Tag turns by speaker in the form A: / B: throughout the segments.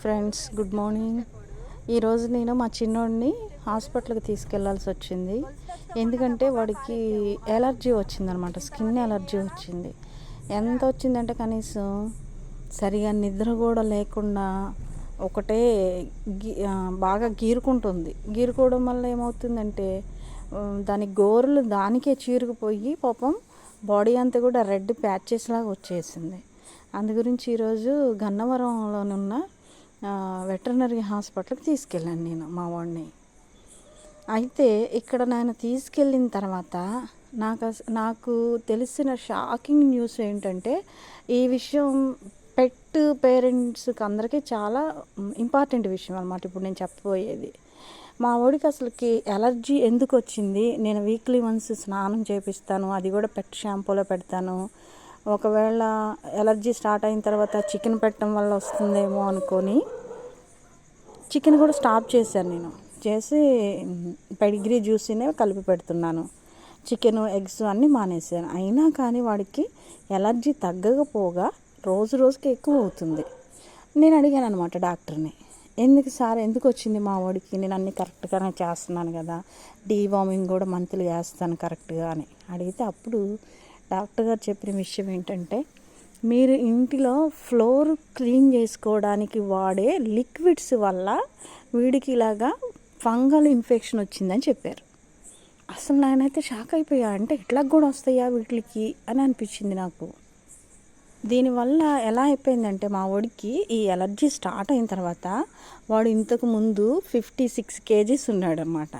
A: Friends good morning. ఈరోజు నేను మా చిన్నోడిని హాస్పిటల్కి తీసుకెళ్ళాల్సి వచ్చింది. ఎందుకంటే వాడికి ఎలర్జీ వచ్చిందనమాట స్కిన్ ఎలర్జీ వచ్చింది. ఎంత వచ్చిందంటే కనీసం సరిగా నిద్ర కూడా లేకుండా ఒకటే గీ బాగా గీరుకుంటుంది. గీరుకోవడం వల్ల ఏమవుతుందంటే దాని గోరులు దానికే చీరుకుపోయి పాపం బాడీ అంతా కూడా రెడ్ ప్యాచెస్ లాగా వచ్చేసింది. అందు గురించి ఈరోజు గన్నవరంలోనున్న వెటర్నరీ హాస్పిటల్కి తీసుకెళ్ళాను నేను మా వాడిని. అయితే ఇక్కడ నేను తీసుకెళ్ళిన తర్వాత నాకు నాకు తెలిసిన షాకింగ్ న్యూస్ ఏంటంటే ఈ విషయం పెట్ పేరెంట్స్కి అందరికీ చాలా ఇంపార్టెంట్ విషయం అనమాట ఇప్పుడు నేను చెప్పబోయేది. మా వాడికి అసలుకి ఎలర్జీ ఎందుకు వచ్చింది? నేను వీక్లీ వన్స్ స్నానం చేపిస్తాను అది కూడా పెట్ షాంపూలో పెడతాను. ఒకవేళ ఎలర్జీ స్టార్ట్ అయిన తర్వాత చికెన్ పెట్టడం వల్ల వస్తుందేమో అనుకొని చికెన్ కూడా స్టాప్ చేశాను నేను. చేసి పెడిగ్రీ జ్యూసీనే కలిపి పెడుతున్నాను. చికెన్ ఎగ్స్ అన్నీ మానేశాను. అయినా కానీ వాడికి ఎలర్జీ తగ్గకపోగా రోజు రోజుకి ఎక్కువ అవుతుంది. నేను అడిగాను అనమాట డాక్టర్ని ఎందుకు సార్ ఎందుకు వచ్చింది మా వాడికి? నేను అన్నీ కరెక్ట్గానే చేస్తున్నాను కదా. డీవార్మింగ్ కూడా మంత్లీ వేస్తాను కరెక్ట్గా అని అడిగితే అప్పుడు డాక్టర్ గారు చెప్పిన విషయం ఏంటంటే మీరు ఇంటిలో ఫ్లోర్ క్లీన్ చేసుకోవడానికి వాడే లిక్విడ్స్ వల్ల వీడికి ఇలాగా ఫంగల్ ఇన్ఫెక్షన్ వచ్చిందని చెప్పారు. అసలు నేనైతే షాక్ అయిపోయా. అంటే ఇట్లా కూడా వస్తాయా వీటికి అని అనిపించింది నాకు. దీనివల్ల ఎలా అయిపోయిందంటే మా వాడికి ఈ ఎలర్జీ స్టార్ట్ అయిన తర్వాత వాడు ఇంతకు ముందు ఫిఫ్టీ సిక్స్ కేజీస్ ఉన్నాడనమాట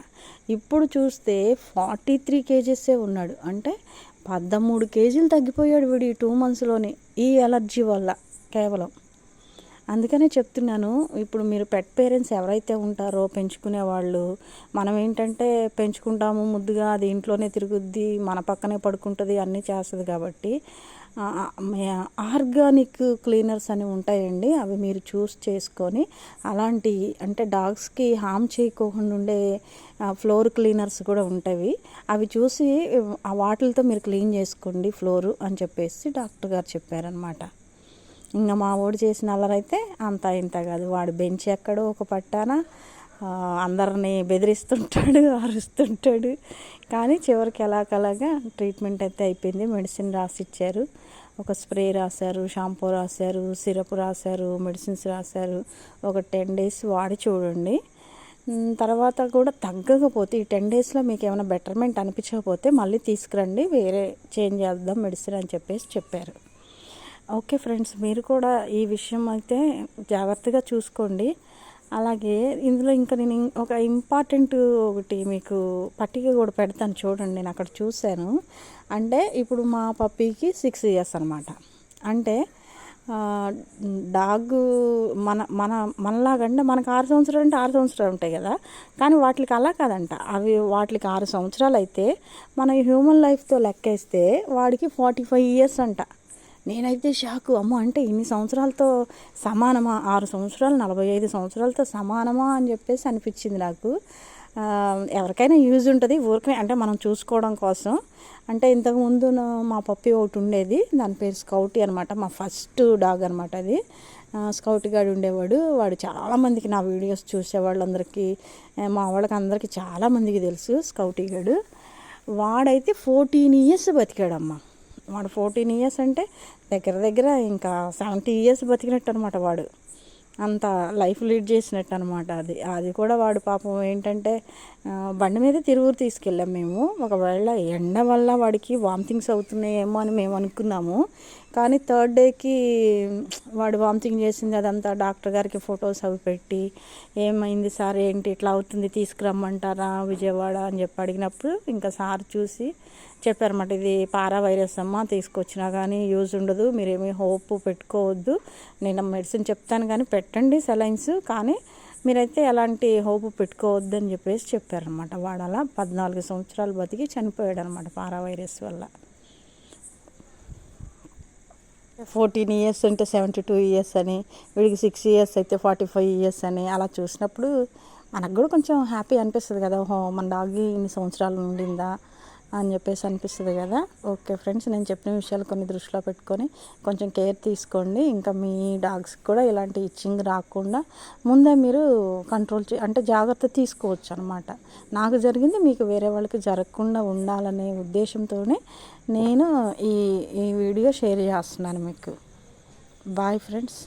A: ఇప్పుడు చూస్తే ఫార్టీ త్రీ కేజీసే ఉన్నాడు. అంటే పద్దమూడు కేజీలు తగ్గిపోయాడు వీడు ఈ టూ మంత్స్లోనే. ఈ అలర్జీ వల్ల కేవలం. అందుకనే చెప్తున్నాను ఇప్పుడు మీరు పెట్ పేరెంట్స్ ఎవరైతే ఉంటారో పెంచుకునే వాళ్ళు మనం ఏంటంటే పెంచుకుంటాము ముద్దుగా అది ఇంట్లోనే తిరుగుద్ది మన పక్కనే పడుకుంటుంది అన్నీ చేస్తుంది కాబట్టి ఆర్గానిక్ క్లీనర్స్ అని ఉంటాయండి. అవి మీరు చూస్ చేసుకొని అలాంటి అంటే డాగ్స్కి హామ్ చేయకోకుండా ఉండే ఫ్లోర్ క్లీనర్స్ కూడా ఉంటాయి అవి చూసి ఆ వాటిలతో మీరు క్లీన్ చేసుకోండి ఫ్లోరు అని చెప్పేసి డాక్టర్ గారు చెప్పారనమాట ఇంకా మా వాడు చేసిన అల్లరైతే అంత ఇంత కాదు. వాడు బెంచ్ ఎక్కడో ఒక పట్టాన అందరినీ బెదిరిస్తుంటాడు అరుస్తుంటాడు. కానీ చివరికి ఎలాగలాగా ట్రీట్మెంట్ అయితే అయిపోయింది. మెడిసిన్ రాసిచ్చారు. ఒక స్ప్రే రాశారు షాంపూ రాశారు సిరప్ రాశారు మెడిసిన్స్ రాశారు. ఒక టెన్ డేస్ వాడి చూడండి. తర్వాత కూడా తగ్గకపోతే ఈ టెన్ డేస్లో మీకు ఏమైనా బెటర్మెంట్ అనిపించకపోతే మళ్ళీ తీసుకురండి. వేరే చేంజ్ చేద్దాం మెడిసిన్ అని చెప్పేసి చెప్పారు. ఓకే ఫ్రెండ్స్ మీరు కూడా ఈ విషయం అయితే జాగ్రత్తగా చూసుకోండి. అలాగే ఇందులో ఇంకా నేను ఇం- ఒక ఇంపార్టెంట్ ఒకటి మీకు పట్టిక కూడా పెడతాను చూడండి నేను అక్కడ చూశాను. అంటే ఇప్పుడు మా పప్పీకి సిక్స్ ఇయర్స్ అనమాట అంటే డాగ్ మన మన మనలాగంటే మనకు ఆరు సంవత్సరాలు అంటే ఆరు సంవత్సరాలు ఉంటాయి కదా. కానీ వాటికి అలా కాదంట. అవి వాటికి ఆరు సంవత్సరాలు అయితే మన హ్యూమన్ లైఫ్తో లెక్కేస్తే వాడికి ఫార్టీ ఫైవ్ ఇయర్స్ అంట. నేనైతే షాకు. అమ్మో అంటే ఇన్ని సంవత్సరాలతో సమానమా? ఆరు సంవత్సరాలు నలభై ఐదు సంవత్సరాలతో సమానమా అని చెప్పేసి అనిపించింది నాకు. ఎవరికైనా యూజ్ ఉంటుంది. ఊరికనే అంటే మనం చూసుకోవడం కోసం. అంటే ఇంతకుముందు మా పప్పి ఒకటి ఉండేది. దాని పేరు స్కౌటీ అనమాట మా ఫస్ట్ డాగ్ అనమాట అది. స్కౌట్ గాడు ఉండేవాడు. వాడు చాలామందికి నా వీడియోస్ చూసేవాళ్ళందరికీ ఆ, మా వాళ్ళకి అందరికీ చాలామందికి తెలుసు స్కౌటీ గాడు. వాడైతే ఫోర్టీన్ ఇయర్స్ బతికాడమ్మా. వాడు ఫోర్టీన్ ఇయర్స్ అంటే దగ్గర దగ్గర ఇంకా సెవెంటీ ఇయర్స్ బతికినట్టు అనమాట వాడు. అంత లైఫ్ లీడ్ చేసినట్టు అనమాట అది. అది కూడా వాడు పాపం ఏంటంటే బండి మీద తిరువురు తీసుకెళ్ళాం మేము. ఒకవేళ ఎండ వల్ల వాడికి వామిటింగ్స్ అవుతున్నాయేమో అని మేము అనుకున్నాము. కానీ థర్డ్ డేకి వాడు వామిటింగ్ చేసింది అదంతా డాక్టర్ గారికి ఫొటోస్ అవి పెట్టి ఏమైంది సార్ ఏంటి ఇట్లా అవుతుంది తీసుకురమ్మంటారా విజయవాడ అని చెప్పి అడిగినప్పుడు ఇంకా సార్ చూసి చెప్పారన్నమాట ఇది పారా వైరస్ అమ్మ తీసుకొచ్చినా కానీ యూజ్ ఉండదు మీరేమీ హోప్ పెట్టుకోవద్దు. నేను మెడిసిన్ చెప్తాను కానీ పెట్టండి సెలైన్స్. కానీ మీరైతే ఎలాంటి హోప్ పెట్టుకోవద్దని చెప్పేసి చెప్పారనమాట వాడు అలా పద్నాలుగు సంవత్సరాలు బతికి చనిపోయాడు అనమాట పారా వైరస్ వల్ల. ఫోర్టీన్ ఇయర్స్ అంటే సెవెంటీ టూ ఇయర్స్ అని వీడికి సిక్స్ ఇయర్స్ అయితే ఫార్టీ ఫైవ్ ఇయర్స్ అని అలా చూసినప్పుడు మనకు కూడా కొంచెం హ్యాపీ అనిపిస్తుంది కదా హో మన డాగ్ ఇన్ని సంవత్సరాలు ఉండిందా? అని చెప్పేసి అనిపిస్తుంది కదా. ఓకే ఫ్రెండ్స్ నేను చెప్పిన విషయాలు కొన్ని దృష్టిలో పెట్టుకొని కొంచెం కేర్ తీసుకోండి. ఇంకా మీ డాగ్స్కి కూడా ఇలాంటి ఇచ్చింగ్ రాకుండా ముందే మీరు కంట్రోల్ చే అంటే జాగ్రత్త తీసుకోవచ్చు అనమాట నాకు జరిగింది మీకు వేరే వాళ్ళకి జరగకుండా ఉండాలనే ఉద్దేశంతోనే నేను ఈ ఈ వీడియో షేర్ చేస్తున్నాను మీకు. Bye friends.